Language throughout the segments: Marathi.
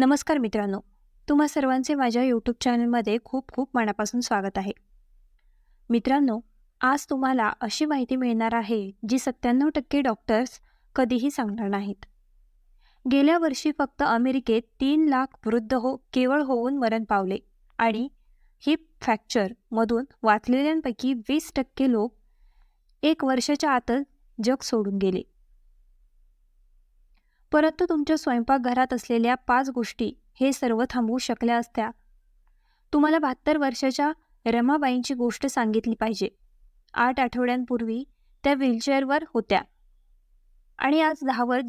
नमस्कार मित्रांनो तुम्हा सर्वांचे माझ्या यूट्यूब चॅनलमध्ये खूप खूप मनापासून स्वागत आहे. मित्रांनो आज तुम्हाला अशी माहिती मिळणार आहे जी सत्त्याण्णव टक्के डॉक्टर्स कधीही सांगणार नाहीत. गेल्या वर्षी फक्त अमेरिकेत तीन लाख वृद्ध हो केवळ होऊन मरण पावले आणि हिप फ्रॅक्चरमधून वाचलेल्यांपैकी वीस टक्के लोक एक वर्षाच्या आतच जग सोडून गेले. परंतु तुमच्या स्वयंपाकघरात असलेल्या पाच गोष्टी हे सर्व थांबवू शकल्या असत्या. तुम्हाला बहात्तर वर्षाच्या रमाबाईंची गोष्ट सांगितली पाहिजे. आठ आठवड्यांपूर्वी त्या व्हीलचेअरवर होत्या. आणि आज दहावर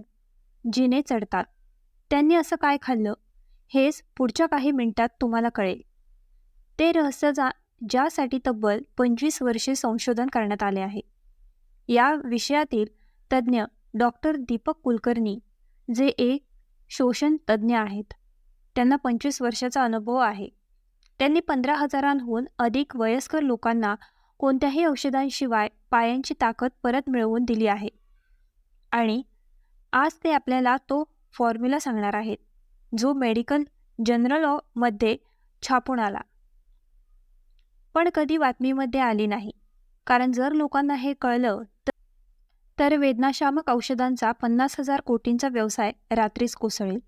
जिने चढतात. त्यांनी असं काय खाल्लं? हेच पुढच्या काही मिनिटात तुम्हाला कळेल. ते रहस्य जा ज्यासाठी तब्बल पंचवीस वर्षे संशोधन करण्यात आले आहे. या विषयातील तज्ज्ञ डॉक्टर दीपक कुलकर्णी जे एक शोषण तज्ज्ञ आहेत. त्यांना पंचवीस वर्षाचा अनुभव आहे. त्यांनी पंधरा हजारांहून अधिक वयस्कर लोकांना कोणत्याही औषधांशिवाय पायांची ताकद परत मिळवून दिली आहे. आणि आज ते आपल्याला तो फॉर्म्युला सांगणार आहेत जो मेडिकल जनरलमध्ये छापून आला. पण कधी बातमीमध्ये आली नाही. कारण जर लोकांना हे कळलं तर वेदनाशामक औषधांचा पन्नास हजार कोटींचा व्यवसाय रात्रीच कोसळेल.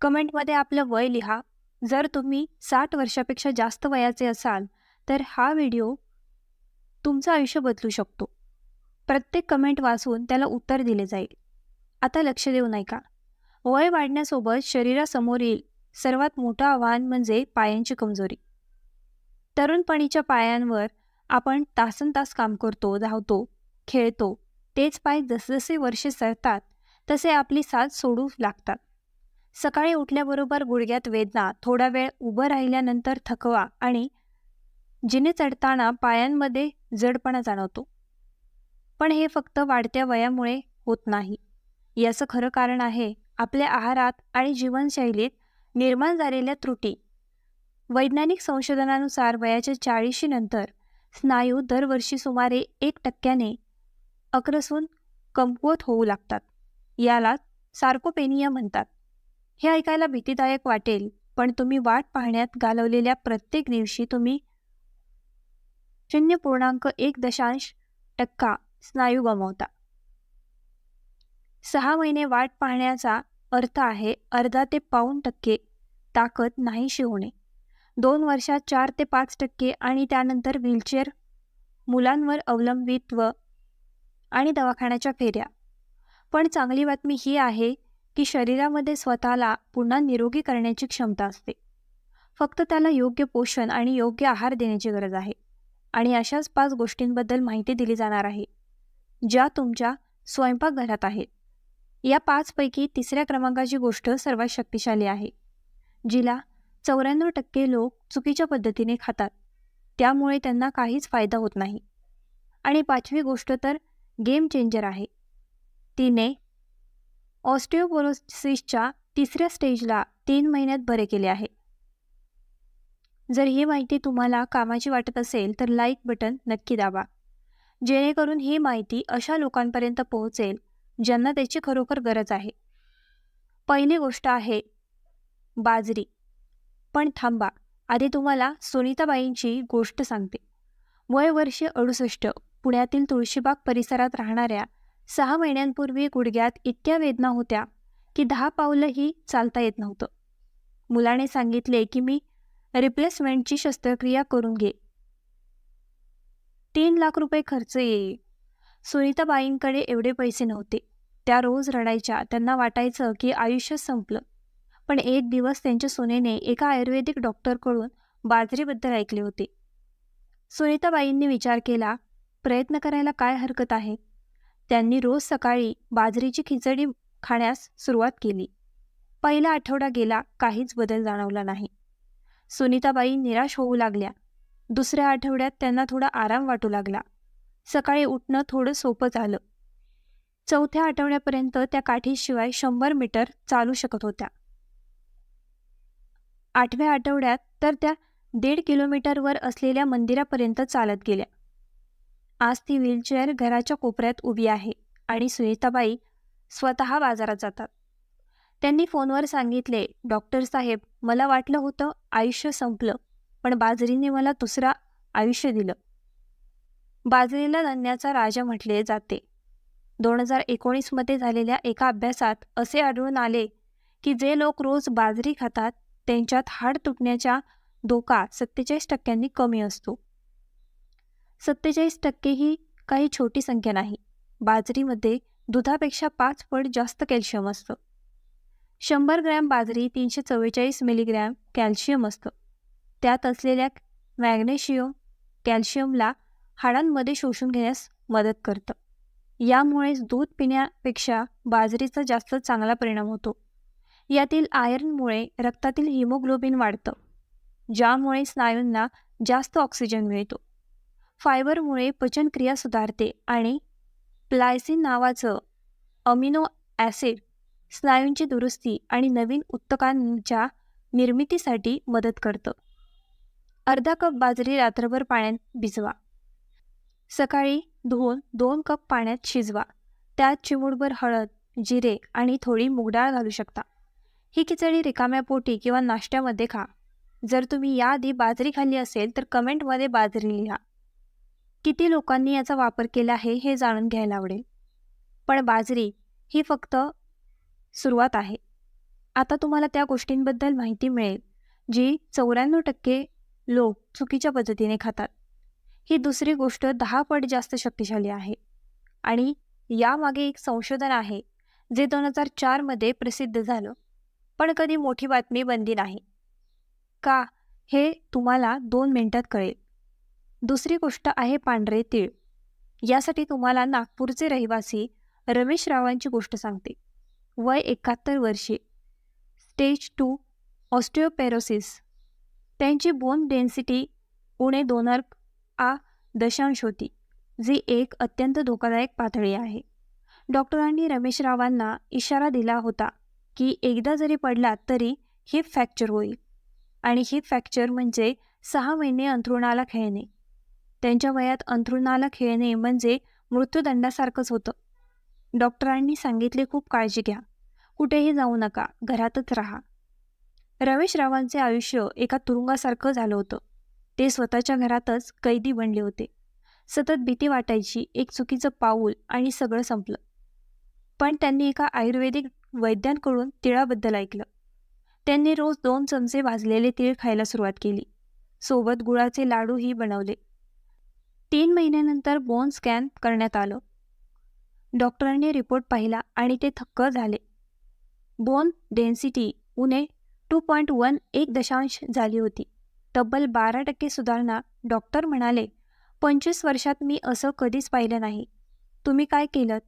कमेंटमध्ये आपलं वय लिहा. जर तुम्ही साठ वर्षापेक्षा जास्त वयाचे असाल तर हा व्हिडिओ तुमचं आयुष्य बदलू शकतो. प्रत्येक कमेंट वाचून त्याला उत्तर दिले जाईल. आता लक्ष देऊ नाही का वय वाढण्यासोबत शरीरासमोरील सर्वात मोठं आव्हान म्हणजे पायांची कमजोरी. तरुणपणीच्या पायांवर आपण तासन तास काम करतो धावतो खेळतो तेच पाय जसजसे वर्षे सरतात तसे आपली साथ सोडू लागतात. सकाळी उठल्याबरोबर गुडघ्यात वेदना थोडा वेळ उभं राहिल्यानंतर थकवा आणि जिने चढताना पायांमध्ये जडपणा जाणवतो. पण हे फक्त वाढत्या वयामुळे होत नाही. याचं खरं कारण आहे आपल्या आहारात आणि जीवनशैलीत निर्माण झालेल्या त्रुटी. वैज्ञानिक संशोधनानुसार वयाच्या चाळीशी नंतर स्नायू दरवर्षी सुमारे एक टक्क्याने अक्रसून कमकुवत होऊ लागतात. याला सार्कोपेनिया म्हणतात. हे ऐकायला भीतीदायक वाटेल पण तुम्ही वाट पाहण्यात घालवलेल्या प्रत्येक दिवशी तुम्ही शून्य पूर्णांक एक दशांश टक्का स्नायू गमावता. सहा महिने वाट पाहण्याचा अर्थ आहे अर्धा ते पाऊन टक्के ताकद नाहीशी होणे. दोन वर्षात चार ते पाच टक्के आणि त्यानंतर व्हीलचेअर मुलांवर अवलंबित्व आणि दवाखान्याच्या फेऱ्या. पण चांगली बातमी ही आहे की शरीरामध्ये स्वतःला पुन्हा निरोगी करण्याची क्षमता असते. फक्त त्याला योग्य पोषण आणि योग्य आहार देण्याची गरज आहे. आणि अशाच पाच गोष्टींबद्दल माहिती दिली जाणार आहे ज्या तुमच्या स्वयंपाकघरात आहेत. या पाचपैकी तिसऱ्या क्रमांकाची गोष्ट सर्वात शक्तिशाली आहे जिला चौऱ्याण्णव टक्के लोक चुकीच्या पद्धतीने खातात. त्यामुळे त्यांना काहीच फायदा होत नाही. आणि पाचवी गोष्ट तर गेम चेंजर आहे. तिने ऑस्टिओपोरोसिसच्या तिसऱ्या स्टेजला तीन महिन्यात बरे केले आहे. जर ही माहिती तुम्हाला कामाची वाटत असेल तर लाईक बटन नक्की दाबा. जेणेकरून ही माहिती अशा लोकांपर्यंत पोहोचेल ज्यांना त्याची खरोखर गरज आहे. पहिली गोष्ट आहे बाजरी. पण थांबा आधी तुम्हाला सुनीताबाईंची गोष्ट सांगते. वय वर्ष अडुसष्ट. पुण्यातील तुळशीबाग परिसरात राहणाऱ्या सहा महिन्यांपूर्वी गुडघ्यात इतक्या वेदना होत्या की दहा पावलंही चालता येत नव्हतं. मुलाने सांगितले की मी रिप्लेसमेंटची शस्त्रक्रिया करून घे. तीन लाख रुपये खर्च येईल. सुनीताबाईंकडे एवढे पैसे नव्हते. त्या रोज रडायच्या. त्यांना वाटायचं की आयुष्य संपलं. पण एक दिवस त्यांच्या सुनेने एका आयुर्वेदिक डॉक्टरकडून बाजरीबद्दल ऐकले होते. सुनीताबाईंनी विचार केला प्रयत्न करायला काय हरकत आहे? त्यांनी रोज सकाळी बाजरीची खिचडी खाण्यास सुरुवात केली. पहिला आठवडा गेला काहीच बदल जाणवला नाही. सुनीताबाई निराश होऊ लागल्या. दुसऱ्या आठवड्यात त्यांना थोडा आराम वाटू लागला. सकाळी उठणं थोडं सोपं झालं. चौथ्या आठवड्यापर्यंत त्या काठीशिवाय शंभर मीटर चालू शकत होत्या. आठव्या आठवड्यात तर त्या दीड किलोमीटरवर असलेल्या मंदिरापर्यंत चालत गेल्या. आज ती व्हीलचेअर घराच्या कोपऱ्यात उभी आहे आणि सुनीताबाई स्वतः बाजारात जातात. त्यांनी फोनवर सांगितले डॉक्टर साहेब मला वाटलं होतं आयुष्य संपलं पण बाजरीने मला दुसरा आयुष्य दिलं. बाजरीला धन्याचा राजा म्हटले जाते. दोन हजार एकोणीसमध्ये झालेल्या एका अभ्यासात असे आढळून आले की जे लोक रोज बाजरी खातात त्यांच्यात हाड तुटण्याचा धोका सत्तेचाळीस टक्क्यांनी कमी असतो. सत्तेचाळीस टक्के ही काही छोटी संख्या नाही. बाजरीमध्ये दुधापेक्षा पाच पट जास्त कॅल्शियम असतं. शंभर ग्रॅम बाजरी तीनशे चव्वेचाळीस मिलीग्रॅम कॅल्शियम असतं. त्यात असलेल्या मॅग्नेशियम कॅल्शियमला हाडांमध्ये शोषून घेण्यास मदत करतं. यामुळेच दूध पिण्यापेक्षा बाजरीचा जास्त चांगला परिणाम होतो. यातील आयर्नमुळे रक्तातील हिमोग्लोबिन वाढतं ज्यामुळे स्नायूंना जास्त ऑक्सिजन मिळतो. फायबरमुळे पचनक्रिया सुधारते आणि प्लायसिन नावाचं अमिनो ॲसिड स्नायूंची दुरुस्ती आणि नवीन उत्तकांच्या निर्मितीसाठी मदत करतं. अर्धा कप बाजरी रात्रभर पाण्यात भिजवा. सकाळी धुवून दोन कप पाण्यात शिजवा. त्यात चिमूटभर हळद जिरे आणि थोडी मुगडाळ घालू शकता. ही खिचडी रिकाम्या पोटी किंवा नाश्त्यामध्ये खा. जर तुम्ही याआधी बाजरी खाल्ली असेल तर कमेंटमध्ये बाजरी लिहा. किती लोकांनी याचा वापर केला आहे हे जाणून घ्यायला आवडेल. पण बाजरी ही फक्त सुरुवात आहे. आता तुम्हाला त्या गोष्टींबद्दल माहिती मिळेल जी चौऱ्याण्णव टक्के लोक चुकीच्या पद्धतीने खातात. ही दुसरी गोष्ट दहा पट जास्त शक्तिशाली आहे. आणि यामागे एक संशोधन आहे जे दोन हजार चारमध्ये प्रसिद्ध झालं. पण कधी मोठी बातमी बनली नाही. का हे तुम्हाला दोन मिनिटात कळेल. दुसरी गोष्ट आहे पांढरे तीळ. यासाठी तुम्हाला नागपूरचे रहिवासी रमेश रावांची गोष्ट सांगते. वय एकाहत्तर वर्षे. स्टेज टू ऑस्टिओपेरोसिस त्यांची बोन डेन्सिटी उणे दोनर आ दशांश होती जी एक अत्यंत धोकादायक पातळी आहे. डॉक्टरांनी रमेश रावांना इशारा दिला होता की एकदा जरी पडला तरी हिप फ्रॅक्चर होईल. आणि हिप फ्रॅक्चर म्हणजे सहा महिने अंथरुणाला खेळणे. त्यांच्या वयात अंथरुणाला खेळणे म्हणजे मृत्यूदंडासारखंच होतं. डॉक्टरांनी सांगितले खूप काळजी घ्या. कुठेही जाऊ नका. घरातच राहा. रमेशरावांचे आयुष्य एका तुरुंगासारखं झालं होतं. ते स्वतःच्या घरातच कैदी बनले होते. सतत भीती वाटायची एक चुकीचं पाऊल आणि सगळं संपलं. पण त्यांनी एका आयुर्वेदिक वैद्यांकडून तिळाबद्दल ऐकलं. त्यांनी रोज दोन चमचे भाजलेले तीळ खायला सुरुवात केली. सोबत गुळाचे लाडूही बनवले. तीन महिन्यानंतर बोन स्कॅन करण्यात आलं. डॉक्टरांनी रिपोर्ट पाहिला आणि ते थक्क झाले. बोन डेन्सिटी उणे टू पॉईंट वन एक दशांश झाली होती. तब्बल बारा टक्के सुधारणा डॉक्टर म्हणाले पंचवीस वर्षात मी असं कधीच पाहिलं नाही. तुम्ही काय केलं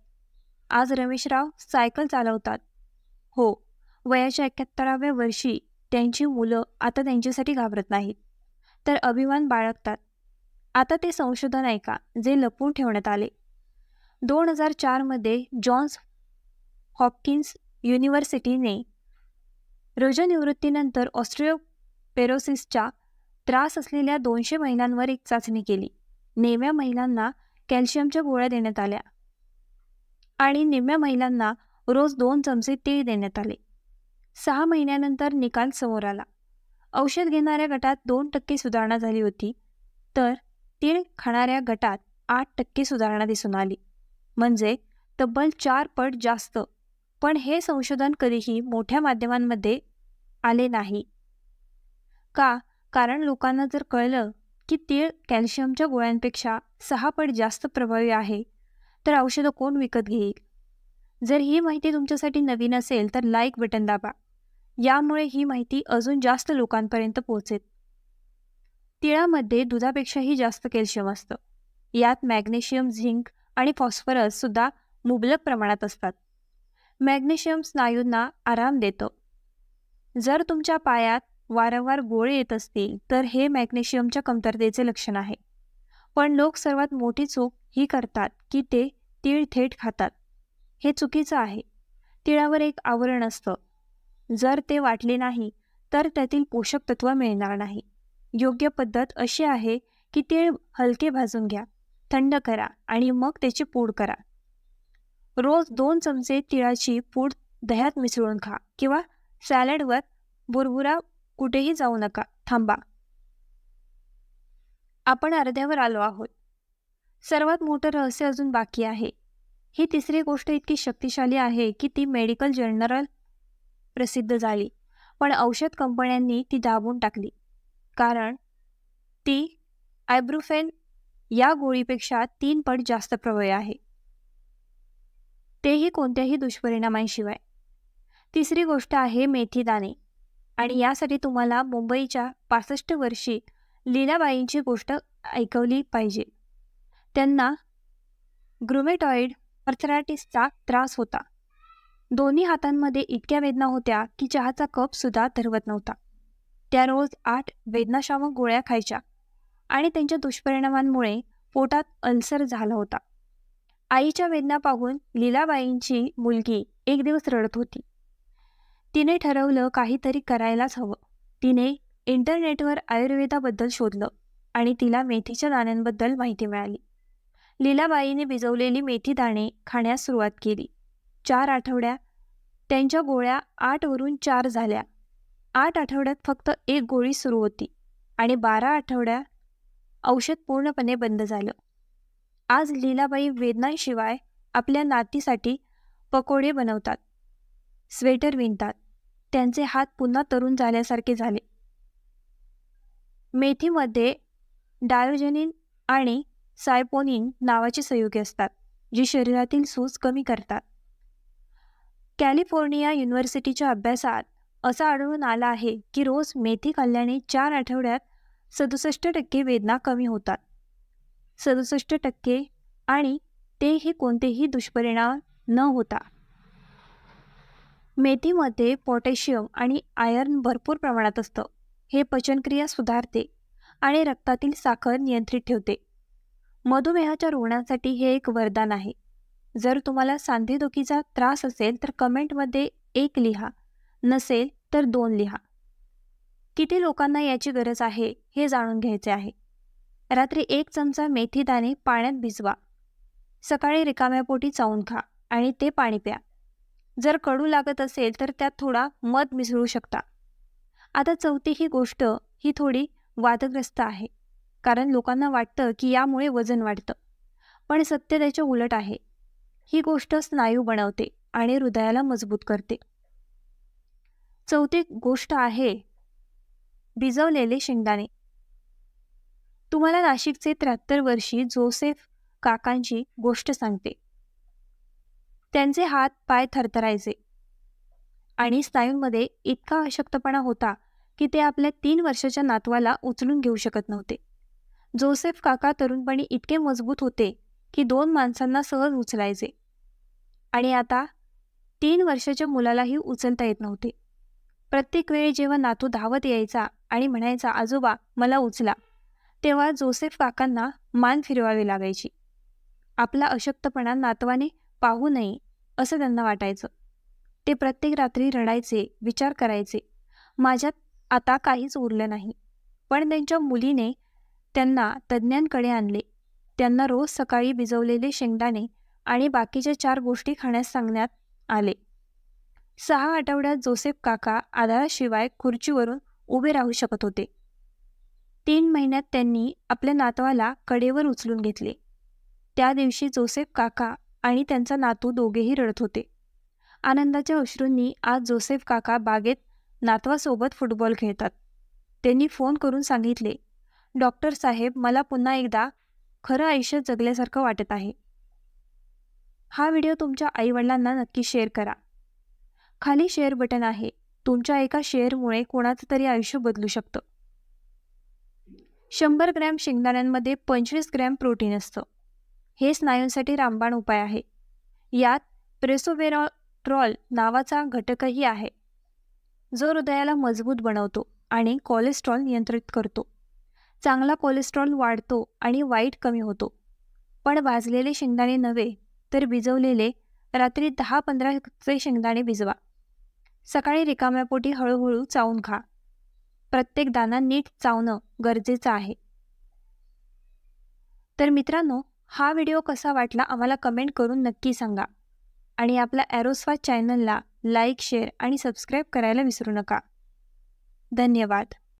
आज रमेशराव सायकल चालवतात. हो वयाच्या एकाहत्तराव्या वर्षी त्यांची मुलं आता त्यांच्यासाठी घाबरत नाहीत. तर अभिमान बाळगतात. आता ते संशोधन ऐका जे लपवून ठेवण्यात आले. दोन हजार चारमध्ये जॉन्स हॉपकिन्स युनिव्हर्सिटीने रजनिवृत्तीनंतर ऑस्ट्रिओपेरोसिसच्या त्रास असलेल्या दोनशे महिलांवर एक चाचणी केली. नेम्या महिलांना कॅल्शियमच्या गोळ्या देण्यात आल्या आणि निम्म्या महिलांना रोज दोन चमचे तेळ देण्यात आले. सहा महिन्यानंतर निकाल समोर आला. औषध घेणाऱ्या गटात दोन टक्के सुधारणा झाली होती तर तीळ खाणाऱ्या गटात आठ टक्के सुधारणा दिसून आली. म्हणजे तब्बल चार पट जास्त. पण हे संशोधन कधीही मोठ्या माध्यमांमध्ये आले नाही. का? कारण लोकांना जर कळलं की तीळ कॅल्शियमच्या गोळ्यांपेक्षा सहा पट जास्त प्रभावी आहे तर औषधं कोण विकत घेईल? जर ही माहिती तुमच्यासाठी नवीन असेल तर लाईक बटन दाबा. यामुळे ही माहिती अजून जास्त लोकांपर्यंत पोहोचेल. तिळामध्ये दुधापेक्षाही जास्त कॅल्शियम असतं. यात मॅग्नेशियम झिंक आणि फॉस्फरस सुद्धा मुबलक प्रमाणात असतात. मॅग्नेशियम स्नायूंना आराम देतं. जर तुमच्या पायात वारंवार गोळे येत असतील तर हे मॅग्नेशियमच्या कमतरतेचे लक्षण आहे. पण लोक सर्वात मोठी चूक ही करतात की ते तीळ थेट खातात. हे चुकीचं आहे. तिळावर एक आवरण असतं. जर ते वाटले नाही तर त्यातील पोषक तत्व मिळणार नाही. योग्य पद्धत अशी आहे की तीळ हलके भाजून घ्या थंड करा आणि मग त्याची पूड करा. रोज दोन चमचे तिळाची पूड दह्यात मिसळून खा किंवा सॅलडवर बुरबुरा कुठेही जाऊ नका थांबा. आपण अर्ध्यावर आलो आहोत. सर्वात मोठं रहस्य अजून बाकी आहे. ही तिसरी गोष्ट इतकी शक्तिशाली आहे की ती मेडिकल जर्नल प्रसिद्ध झाली पण औषध कंपन्यांनी ती दाबून टाकली. कारण ती आयब्रुफेन या गोळीपेक्षा तीन पट जास्त प्रवय आहे. तेही कोणत्याही दुष्परिणामांशिवाय. तिसरी गोष्ट आहे मेथी दाणे आणि यासाठी तुम्हाला मुंबईच्या पासष्ट वर्षी लीलाबाईंची गोष्ट ऐकवली पाहिजे. त्यांना ग्रुमेटॉइड अर्थरायटिसचा त्रास होता. दोन्ही हातांमध्ये इतक्या वेदना होत्या की चहाचा कप सुद्धा धरवत नव्हता. त्या रोज आठ वेदनाशामक गोळ्या खायच्या आणि त्यांच्या दुष्परिणामांमुळे पोटात अल्सर झाला होता. आईच्या वेदना पाहून लीलाबाईंची मुलगी एक दिवस रडत होती. तिने ठरवलं काहीतरी करायलाच हवं. तिने इंटरनेटवर आयुर्वेदाबद्दल शोधलं आणि तिला मेथीच्या दाण्यांबद्दल माहिती मिळाली. लीलाबाईने भिजवलेली मेथी दाणे खाण्यास सुरुवात केली. चार आठवड्या त्यांच्या गोळ्या आठवरून चार झाल्या. आठ आठवड्यात फक्त एक गोळी सुरू होती आणि बारा आठवड्या औषध पूर्णपणे बंद झालं. आज लीलाबाई वेदनांशिवाय आपल्या नातीसाठी पकोडे बनवतात. स्वेटर विणतात. त्यांचे हात पुन्हा तरुण झाल्यासारखे झाले. मेथीमध्ये डायोजेनिन आणि सायपोनिन नावाचे संयुगे असतात जी शरीरातील सूज कमी करतात. कॅलिफोर्निया युनिव्हर्सिटीच्या अभ्यासात असं आढळून आलं आहे की रोज मेथी खाल्ल्याने चार आठवड्यात सदुसष्ट टक्के वेदना कमी होतात. सदुसष्ट टक्के आणि तेही कोणतेही दुष्परिणाम न होता. मेथीमध्ये पोटॅशियम आणि आयर्न भरपूर प्रमाणात असतं. हे पचनक्रिया सुधारते आणि रक्तातील साखर नियंत्रित ठेवते. मधुमेहाच्या रुग्णांसाठी हे एक वरदान आहे. जर तुम्हाला सांधेदुखीचा त्रास असेल तर कमेंटमध्ये एक लिहा. नसेल तर दोन लिहा. किती लोकांना याची गरज आहे हे जाणून घ्यायचे आहे. रात्री एक चमचा मेथी दाणे पाण्यात भिजवा. सकाळी रिकाम्या पोटी चावून खा आणि ते पाणी प्या. जर कडू लागत असेल तर त्यात थोडा मध मिसळू शकता. आता चौथी ही गोष्ट ही थोडी वादग्रस्त आहे. कारण लोकांना वाटतं की यामुळे वजन वाढतं. पण सत्य त्याच्या उलट आहे. ही गोष्ट स्नायू बनवते आणि हृदयाला मजबूत करते. चौथी गोष्ट आहे भिजवलेले शेंगदाणे. तुम्हाला नाशिकचे त्र्याहत्तर वर्षी जोसेफ काकांची गोष्ट सांगते. त्यांचे हात पाय थरथरायचे आणि स्नायूंमध्ये इतका अशक्तपणा होता की ते आपल्या तीन वर्षाच्या नातवाला उचलून घेऊ शकत नव्हते. जोसेफ काका तरुणपणी इतके मजबूत होते की दोन माणसांना सहज उचलायचे आणि आता तीन वर्षाच्या मुलालाही उचलता येत नव्हते. प्रत्येक वेळी जेव्हा नातू धावत यायचा आणि म्हणायचा आजोबा मला उचला तेव्हा जोसेफ काकांना मान फिरवावी लागायची. आपला अशक्तपणा नातवाने पाहू नये असं त्यांना वाटायचं. ते प्रत्येक रात्री रडायचे विचार करायचे माझ्यात आता काहीच उरलं नाही. पण त्यांच्या मुलीने त्यांना तज्ज्ञांकडे आणले. त्यांना रोज सकाळी भिजवलेले शेंगदाणे आणि बाकीच्या चार गोष्टी खाण्यास सांगण्यात आले. सहा आठवड्यात जोसेफ काका आधाराशिवाय खुर्चीवरून उभे राहू शकत होते. तीन महिन्यात त्यांनी आपल्या नातवाला कडेवर उचलून घेतले. त्या दिवशी जोसेफ काका आणि त्यांचा नातू दोघेही रडत होते. आनंदाच्या अश्रूंनी आज जोसेफ काका बागेत नातवासोबत फुटबॉल खेळतात. त्यांनी फोन करून सांगितले डॉक्टर साहेब मला पुन्हा एकदा खरं आयुष्य जगल्यासारखं वाटत आहे. हा व्हिडिओ तुमच्या आईवडिलांना नक्की शेअर करा. खाली शेअर बटन आहे. तुमच्या एका शेअरमुळे कोणाचं तरी आयुष्य बदलू शकतं. शंभर ग्रॅम शेंगदाण्यांमध्ये पंचवीस ग्रॅम प्रोटीन असतं. हे स्नायूंसाठी रामबाण उपाय आहे. यात प्रेसोवेरॉट्रॉल नावाचा घटकही आहे. जो हृदयाला मजबूत बनवतो आणि कोलेस्ट्रॉल नियंत्रित करतो. चांगला कोलेस्ट्रॉल वाढतो आणि वाईट कमी होतो. पण भाजलेले शेंगदाणे नव्हे तर भिजवलेले रात्री दहा पंधराचे शेंगदाणे भिजवा. सकाळी रिकाम्या पोटी हळूहळू चावून खा. प्रत्येक दाना नीट चावणं गरजेचं आहे. तर मित्रांनो हा व्हिडिओ कसा वाटला आम्हाला कमेंट करून नक्की सांगा. आणि आपल्या ॲरोस्वा चॅनलला लाईक शेअर आणि सबस्क्राईब करायला विसरू नका. धन्यवाद.